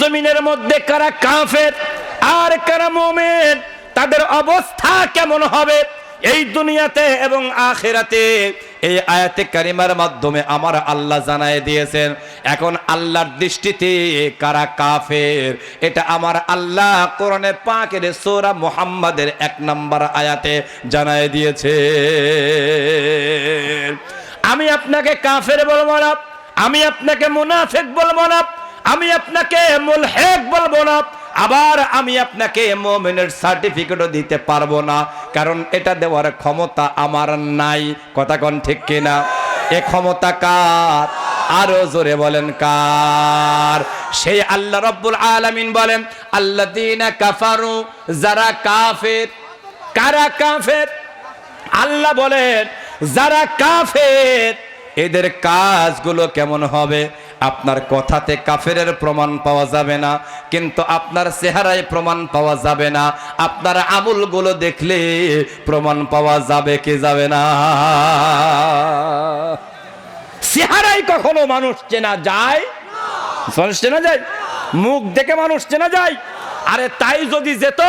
জমিনের মধ্যে কারা কাফের আর কারা মোমেন, তাদের অবস্থা কেমন হবে এই দুনিয়াতে এবং আখেরাতে? এই আয়াতে কারিমার মাধ্যমে আমার আল্লাহ জানায় দিয়েছেন, এখন আল্লাহর দৃষ্টিতে কারা কাফের? এটা আমার আল্লাহ কোরআনে পাকের সোরা মুহাম্মাদের এক নম্বর আয়াতে জানায় দিয়েছে আমি আপনাকে কাফের বলব না, আমি আপনাকে মুনাফিক বলব না আমি আপনাকে মুলহেক বলব না, আবার আমি আপনাকে মোমেনের সার্টিফিকেটও দিতে পারব না, কারণ এটা দেওয়ার ক্ষমতা আমার নাই। কথা কোন ঠিক কিনা? এ ক্ষমতা কার? আরও জোরে বলেন কার? সেই আল্লাহ রব্বুল আলামিন বলেন, আল্লাযীনা কাফারু, যারা কাফের, কারা কাফের? আল্লাহ বলেন, যারা কাফের, এদের কাজগুলো কেমন হবে? আপনার কথাতে কাফেরের প্রমাণ পাওয়া যাবে না, কিন্তু আপনার চেহারায় প্রমাণ পাওয়া যাবে না। আপনার আমুলগুলো দেখলে প্রমাণ পাওয়া যাবে কি যাবে না। চেহারায় কখনো মানুষ চেনা যায়? মানুষ চেনা যায়? মুখ দেখে মানুষ চেনা যায়? আরে তাই যদি যেত,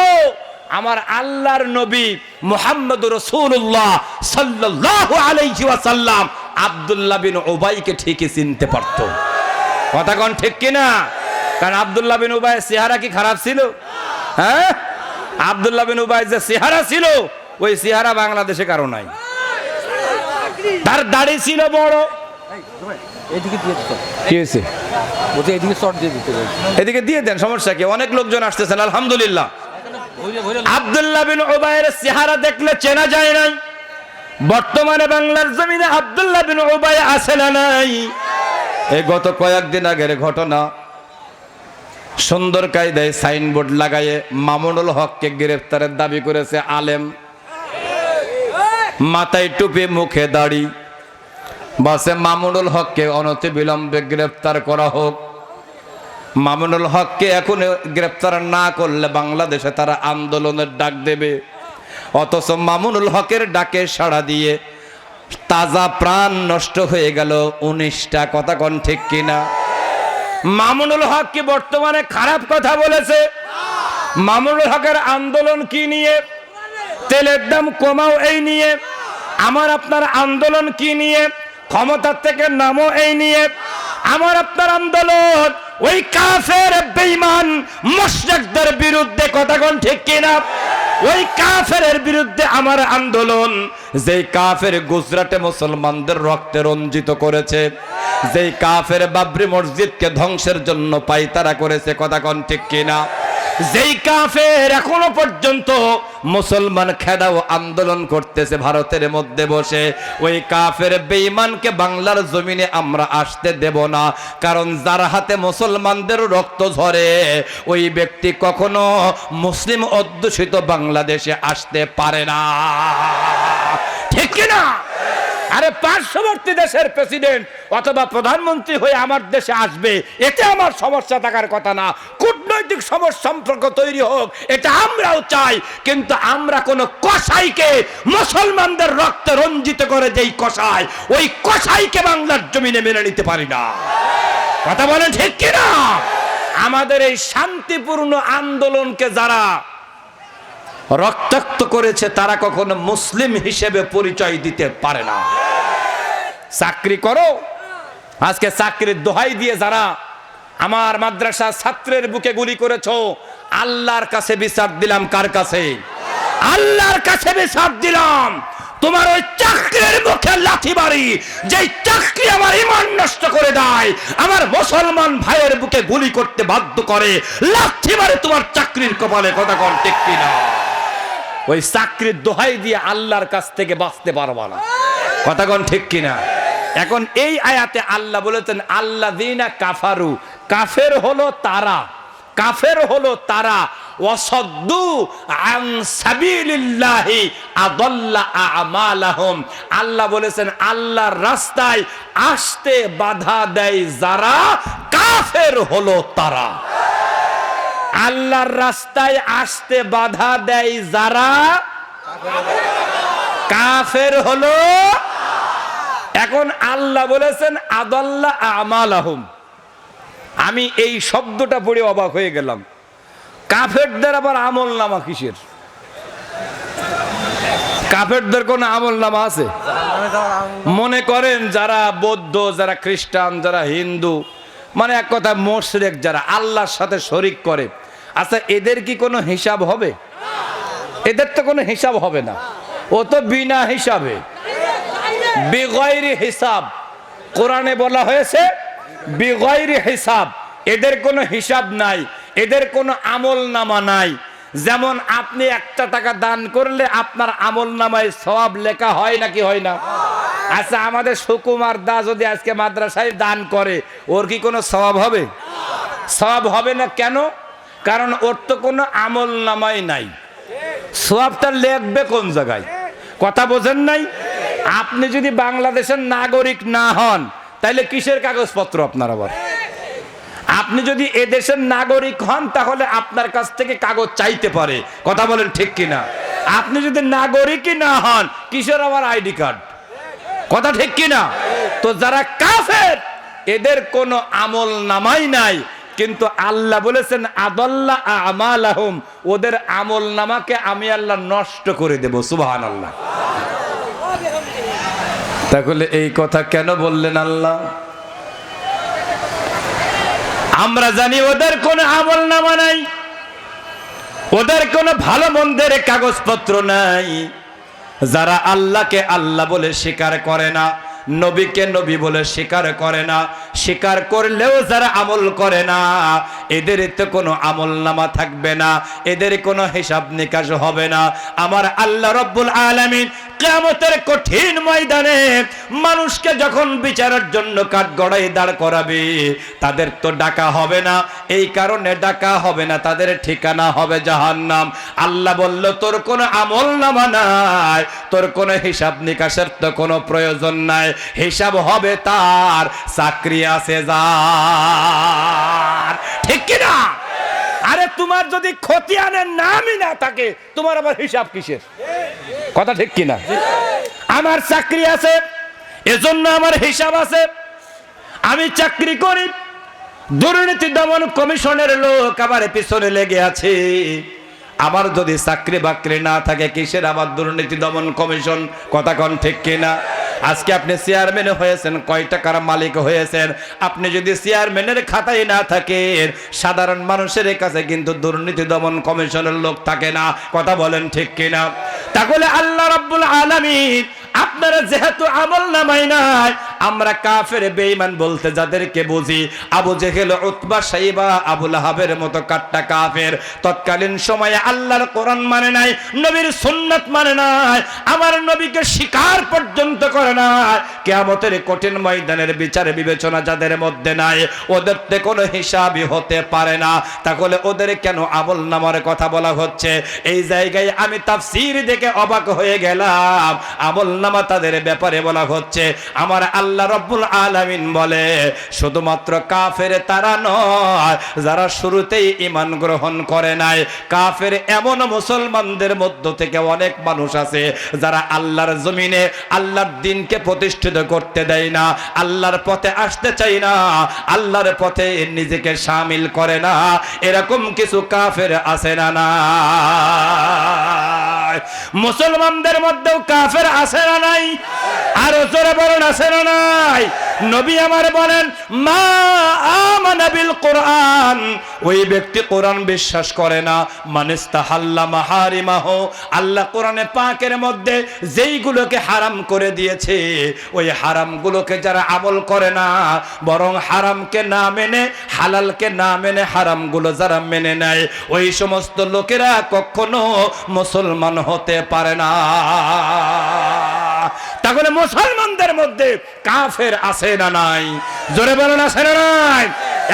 আমার আল্লাহর নবী মুহাম্মদ রসুল্লাহ সাল্লাল্লাহু আলাইহি ওয়াসাল্লাম আব্দুল্লাহ বিন ওবাইকে ঠিকই চিনতে পারত। কথা কোন ঠিক কিনা? কারণ আব্দুল্লাহ বিন উবাইয়ের চেহারা কি খারাপ ছিল? হ্যাঁ? আব্দুল্লাহ বিন উবাই যে চেহারা ছিল, ওই চেহারা বাংলাদেশে কারও নাই। তার দাড়ি ছিল বড়। সমস্যা কি? অনেক লোকজন আসতেছেন ওবায়ের চেহারা দেখলে চেনা যায় নাই। বর্তমানে বাংলার জমিনে আব্দুল্লাহ বিন আছে না নাই? এই গত কয়েকদিন আগের ঘটনা। সুন্দর কায়দায় সাইনবোর্ড লাগাইয়ে মামুনুল হককে গ্রেফতারের দাবি করেছে আলেম। মাথায় টুপি, মুখে দাড়ি। বাসে মামুনুল হককে অনতি বিলম্বে গ্রেফতার করা হোক। মামুনুল হককে এখন গ্রেপ্তার না করলে বাংলাদেশে তারা আন্দোলনের ডাক দেবে। অথচ মামুনুল হকের ডাকে সাড়া দিয়ে তাজা প্রাণ নষ্ট হয়ে গেল, উনিশটা কথা কন ঠিক কিনা? মামুনুল হক কি বর্তমানে খারাপ কথা বলেছে? মামুনুল হকের আন্দোলন কি নিয়ে? তেলের দাম কমাও এই নিয়ে। আমার আপনার আন্দোলন কি নিয়ে? ক্ষমতার থেকে নামো এই নিয়ে। আমার আপনার আন্দোলন, ওই কাফের, বেঈমান, মুশরিকদের বিরুদ্ধে কথা কোন ঠিক কিনা? ওই কাফের বিরুদ্ধে আমার আন্দোলন যে কাফের গুজরাটে মুসলমানদের রক্তে রঞ্জিত করেছে। যেই কাফের বাবরি মসজিদকে ধ্বংসের জন্য পাইতারা করেছে, কথা কোন ঠিক কিনা? যেই কাফের এখনও পর্যন্ত মুসলমান খেদাও আন্দোলন করতেছে ভারতের মধ্যে বসে, ওই কাফের বেঈমানকে বাংলার জমিনে আমরা আসতে দেব না, কারণ যার হাতে মুসলমানদের রক্ত ঝরে, ওই ব্যক্তি কখনো মুসলিম অধ্যুষিত বাংলাদেশে আসতে পারে না। ঠিক কিনা? আরে পার্শ্ববর্তী দেশের প্রেসিডেন্ট অথবা প্রধানমন্ত্রী হয়ে আমার দেশে আসবে, এতে আমার সমস্যা থাকার কথা না। কূটনৈতিক সমস্যা সম্পর্ক তৈরি হোক, এটা আমরাও চাই, কিন্তু আমরা কোন কসাইকে মুসলমানদের রক্তে রঞ্জিত করে যেই কসাই, ওই কসাইকে বাংলার জমিনে মেনে নিতে পারি না। কথা বলেন ঠিক কিনা? আমাদের এই শান্তিপূর্ণ আন্দোলনকে যারা রক্তাক্ত করেছে তারা কখনো মুসলিম হিসেবে পরিচয় দিতে পারে না। চাকরি করো। আজকে চাকরির দোহাই দিয়ে যারা আমার মাদ্রাসা ছাত্রের বুকে গুলি করেছ, আল্লাহর কাছে বিচার দিলাম কার কাছে? আল্লাহর কাছে বিচার দিলাম। তোমার ওই চাকরির মুখে লাথি বাড়ি যে চাকরি আমার ইমান নষ্ট করে দেয়, আমার মুসলমান ভাইয়ের বুকে গুলি করতে বাধ্য করে লাথি মারে তোমার চাকরির কপালে, কথা কন ঠিক কিনা? ওই চাকরির দোহাই দিয়ে আল্লাহর কাছ থেকে বাঁচতে পারবা না। কথা কন ঠিক কিনা? এখন এই আয়াতে আল্লাহ বলেছেন আল্লাহ দিনা কাফারু কাফের হলো তারা, কাফের হলো তারা আমালাহুম আল্লাহ বলেছেন, আল্লাহর রাস্তায় আসতে বাধা দেয় যারা কাফের হলো তারা। আল্লাহর রাস্তায় আসতে বাধা দেয় যারা? কাফের হলো। এখন আল্লাহ বলেছেন, আদাল্লা আমাল আহম আমি এই শব্দটা পড়ে অবাক হয়ে গেলাম। কাফেরদের আবার আমল নামা কিসের? কাফেরদের কোনো আমল নামা আছে? মনে করেন যারা বৌদ্ধ, যারা খ্রিস্টান, যারা হিন্দু মানে এক কথা মোশরেক যারা আল্লাহর সাথে শরিক করে আচ্ছা এদের কি কোনো হিসাব হবে? এদের তো কোনো হিসাব হবে না। ও তো বিনা হিসাবে। বিগয়রি হিসাব। কোরআনে বলা হয়েছে, বিগয়রি হিসাব। এদের কোনো হিসাব নাই, এদের কোনো আমল নামা নাই। যেমন আপনি একটা টাকা দান করলে আপনার আমল নামায় সবাব লেখা হয় নাকি হয় না? আচ্ছা আমাদের সুকুমার দা যদি আজকে মাদ্রাসায় দান করে, ওর কি কোনো সবাব হবে? সবাব হবে না কেন? কারণ ওর তো কোনো আমল নামাই নাই। সোয়াবটা লেখবে কোন জায়গায়? কথা বোঝেন নাই? আপনি যদি বাংলাদেশের নাগরিক না হন তাহলে কিসের কাগজপত্র আপনার আবার? আপনি যদি এদেশের নাগরিক হন, তাহলে আপনার কাছ থেকে কাগজ চাইতে পারে। কথা বলেন ঠিক কিনা? আপনি যদি নাগরিকই না হন, কিসের আবার আইডি কার্ড? কথা ঠিক কিনা? তো যারা কাফের, এদের কোনো আমল নামাই নাই। কিন্তু আল্লাহ বলেছেন, আদল্লা আমাল আহম ওদের আমল নামাকে আমি আল্লাহ নষ্ট করে দেব সুবাহান আল্লাহ তাহলে এই কথা কেন বললেন আল্লাহ? আমরা জানি ওদের কোনো আমল নামা নাই, ওদের কোনো ভালো মন্দের কাগজপত্র নাই। যারা আল্লাহকে আল্লাহ বলে স্বীকার করে না নবীকে নবী বলে স্বীকার করে না। স্বীকার করলেও যারা আমল করে না, এদের তো কোনো আমল নামা থাকবে না, এদের কোনো হিসাব নিকাশ হবে না। আমার আল্লাহ রব্বুল আলামিন কিয়ামতের কঠিন ময়দানে মানুষকে যখন বিচারের জন্য কাঠগড়াই দাঁড় করাবে, তাদের তো ডাকা হবে না। এই কারণে ডাকা হবে না, তাদের ঠিকানা হবে জাহান্নাম। আল্লাহ বলল, তোর কোনো আমল নামা নাই, তোর কোনো হিসাব নিকাশের তো কোনো প্রয়োজন নাই। হিসাব হবে তার, চাকরি আছে যার। ঠিক কিনা? আরে তোমার যদি খতিয়ানের নামই না থাকে, তোমার আবার হিসাব কিসের? কথা ঠিক কিনা? আমার চাকরি আছে, এজন্য আমার হিসাব আছে। আমি চাকরি করি, দুর্নীতি দমন কমিশনের লোক আমার পিছনে লেগে আছে। আমার যদি চাকরি বাকরি না থাকে, কিসের আমার দুর্নীতি দমন কমিশন? কথা কন ঠিক কিনা? আজকে আপনি চেয়ারম্যান হয়েছেন, কয় টাকার মালিক হয়েছেন? আপনি যদি চেয়ারম্যানের খাতায় না থাকেন, সাধারণ মানুষের কাছে কিন্তু দুর্নীতি দমন কমিশনের লোক থাকে না। কথা বলেন ঠিক কিনা? তাহলে আল্লাহ রাব্বুল আলামিন আপনারা যেহেতু আমল নামাই নাই আমরা কাফের, বেঈমান বলতে যাদেরকে বুঝি, আবু জেহেল, উতবা, সাইবা আবুল হাবের মতো কাট্টা কাফের। তৎকালীন সময়ে আল্লাহর কোরআন মানে নাই, নবীর সুন্নাত মানে নাই, আমার নবীকে স্বীকার পর্যন্ত করে না কেয়ামতের কঠিন ময়দানের বিচার বিবেচনা যাদের মধ্যে নাই, ওদের তে কোনো হিসাবই হতে পারে না। তাহলে ওদের কেন আমল নামার কথা বলা হচ্ছে? এই জায়গায় আমি তাফসীর দেখে অবাক হয়ে গেলাম। আমল নামা তাদের ব্যাপারে বলা হচ্ছে, আমার আল্লাহ রব্বুল আলামিন বলে, শুধুমাত্র কাফের তারা নয়, যারা শুরুতেই ইমান গ্রহণ করে নাই, কাফের এমন মুসলমানদের মধ্য থেকে অনেক মানুষ আছে যারা আল্লাহর জমিনে আল্লাহর দিনকে প্রতিষ্ঠিত করতে দেয় না, আল্লাহর পথে আসতে চাই না, আল্লাহর পথে নিজেকে সামিল করে না। এরকম কিছু কাফের আছে না না? মুসলমানদের মধ্যেও কাফের আছে না নাই? আরও জোরে বলেন আছে না নাই? নবী আমার বলেন, মা আমানা বিল কোরআন। ওই ব্যক্তি কোরআন বিশ্বাস করে না। মানিস্তাহাল্লা মাহারিমাহ। আল্লাহ কোরআনে পাকের মধ্যে যেইগুলোকে হারাম করে দিয়েছে, ওই হারামগুলোকে যারা আমল করে না, বরং হারামকে না মেনে, হালালকে না মেনে হারামগুলো যারা মেনে নেয়, ওই সমস্ত লোকেরা কখনো মুসলমান হতে পারে না। তাহলে মুসলমানদের মধ্যে কাফের আছে না নাই? জোরে বলেন আছে না নাই?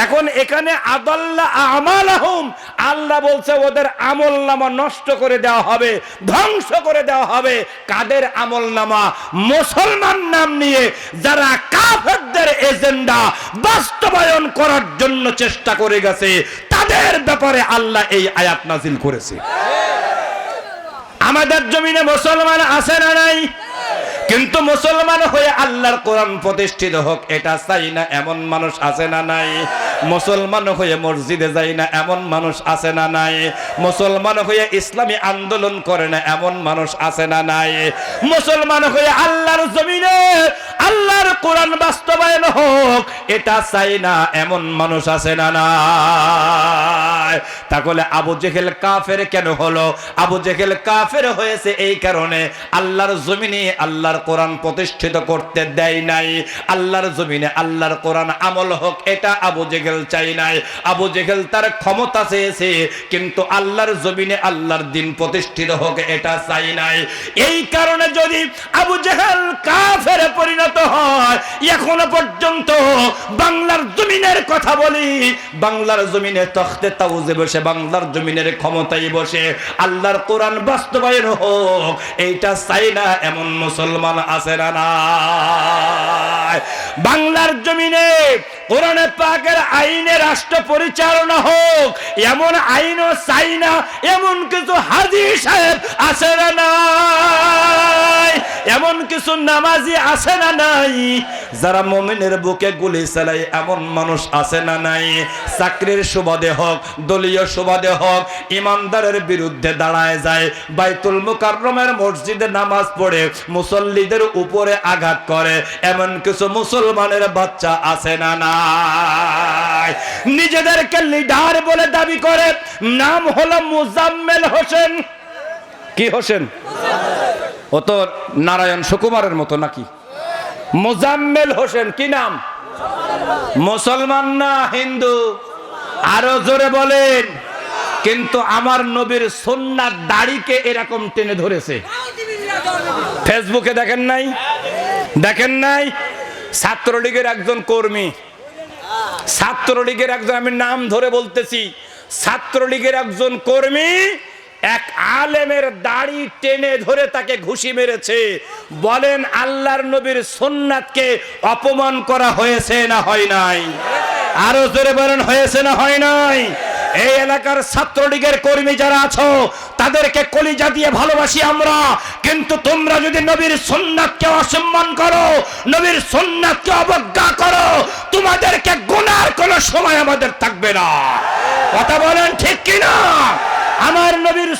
এখন এখানে আদাল্লা আমাল আল্লাহ বলছে ওদের আমল নামা নষ্ট করে দেওয়া হবে ধ্বংস করে দেওয়া হবে। কাদের আমল নামা মুসলমান নাম নিয়ে যারা কাফেরদের এজেন্ডা বাস্তবায়ন করার জন্য চেষ্টা করে গেছে তাদের ব্যাপারে আল্লাহ এই আয়াত নাজিল করেছে। আমাদের জমিনে মুসলমান আছে না নাই? কিন্তু মুসলমান হয়ে আল্লাহর কোরআন প্রতিষ্ঠিত হোক, এটা চাই না এমন মানুষ আছে না নাই? মুসলমান হয়ে মসজিদে যায় না এমন মানুষ আছে না নাই? মুসলমান হয়ে ইসলামী আন্দোলন করে না এমন মানুষ আছে না নাই? মুসলমান হয়ে আল্লাহর জমিনে আল্লাহর কোরআন বাস্তবায়ন হোক, এটা চাই না এমন মানুষ আছে না নাই তাহলে আবু জেহেল কাফের কেন হলো? আবু জেহেল কাফের হয়েছে এই কারণে আল্লাহর জমিনে আল্লাহর কোরআন প্রতিষ্ঠিত করতে দেয় নাই। আল্লাহর জমিনে আল্লাহর কোরআন আমল হোক, এটা আবু জেহেল চাই নাই। আবু জেহেল তার ক্ষমতা চেয়েছে, কিন্তু আল্লাহর জমিনে আল্লাহর দিন প্রতিষ্ঠিত হোক, এটা চাই নাই। এই কারণে যদি আবু জেহেল কাফের পরিণত হয়, এখনও পর্যন্ত বাংলার জমিনের কথা বলি, বাংলার জমিনে তখতে তাউজে বসে বাংলার জমিনের ক্ষমতায় বসে, আল্লাহর কোরআন বাস্তবায়ন হোক, এইটা চাই না, এমন মুসলমান আছে না বাংলার জমিনে কোরআনে পাকের আইনে রাষ্ট্র পরিচালনা হোক, এমন আইনও চাই না এমন কিছু হাজি সাহেব আছে না নাই? এমন কিছু নামাজি না নাই? যারা মমিনের বুকে গুলি চালায়, এমন মানুষ না নাই? চাকরির সুবাদে হোক, দলীয় সুবাদে হোক, ইমানদারের বিরুদ্ধে দাঁড়ায় যায়, বাইতুল মুকাররমের মসজিদে নামাজ পড়ে, মুসল্লিদের উপরে আঘাত করে, এমন কিছু মুসলমানের বাচ্চা আছে না নিজেদেরকে লিডার বলে দাবি করে নাম হলো মুজাম্মেল হোসেন। কি হোসেন? ও তো নারায়ণ সুকুমারের মতো নাকি? মোজাম্মেল হোসেন, কি নাম? মুসলমান না হিন্দু? আরও জোরে বলেন। কিন্তু আমার নবীর সন্ন্যার দাড়িকে এরকম টেনে ধরেছে। ফেসবুকে দেখেন নাই? দেখেন নাই? ছাত্রলীগের একজন কর্মী ছাত্রলীগের একজন, আমি নাম ধরে বলতেছি, ছাত্রলীগের একজন কর্মী এক আলেমের দাড়ি টেনে ধরে তাকে ঘুষি মেরেছে। বলেন, আল্লাহর নবীর সোননাথকে অপমান করা হয়েছে না হয় নাই? আরও জোরে বলেন, হয়েছে না হয় নাই? এই এলাকার ছাত্রলীগের কর্মী যারা আছো তাদেরকে কলিজা দিয়ে ভালোবাসি আমরা। কিন্তু তোমরা যদি নবীর সন্ন্যাতকে অসম্মান করো, নবীর সন্ন্যাতকে অবজ্ঞা করো, তোমাদেরকে গুনার কোনো সময় আমাদের থাকবে না। কথা বলেন ঠিক কিনা? আমার নবীর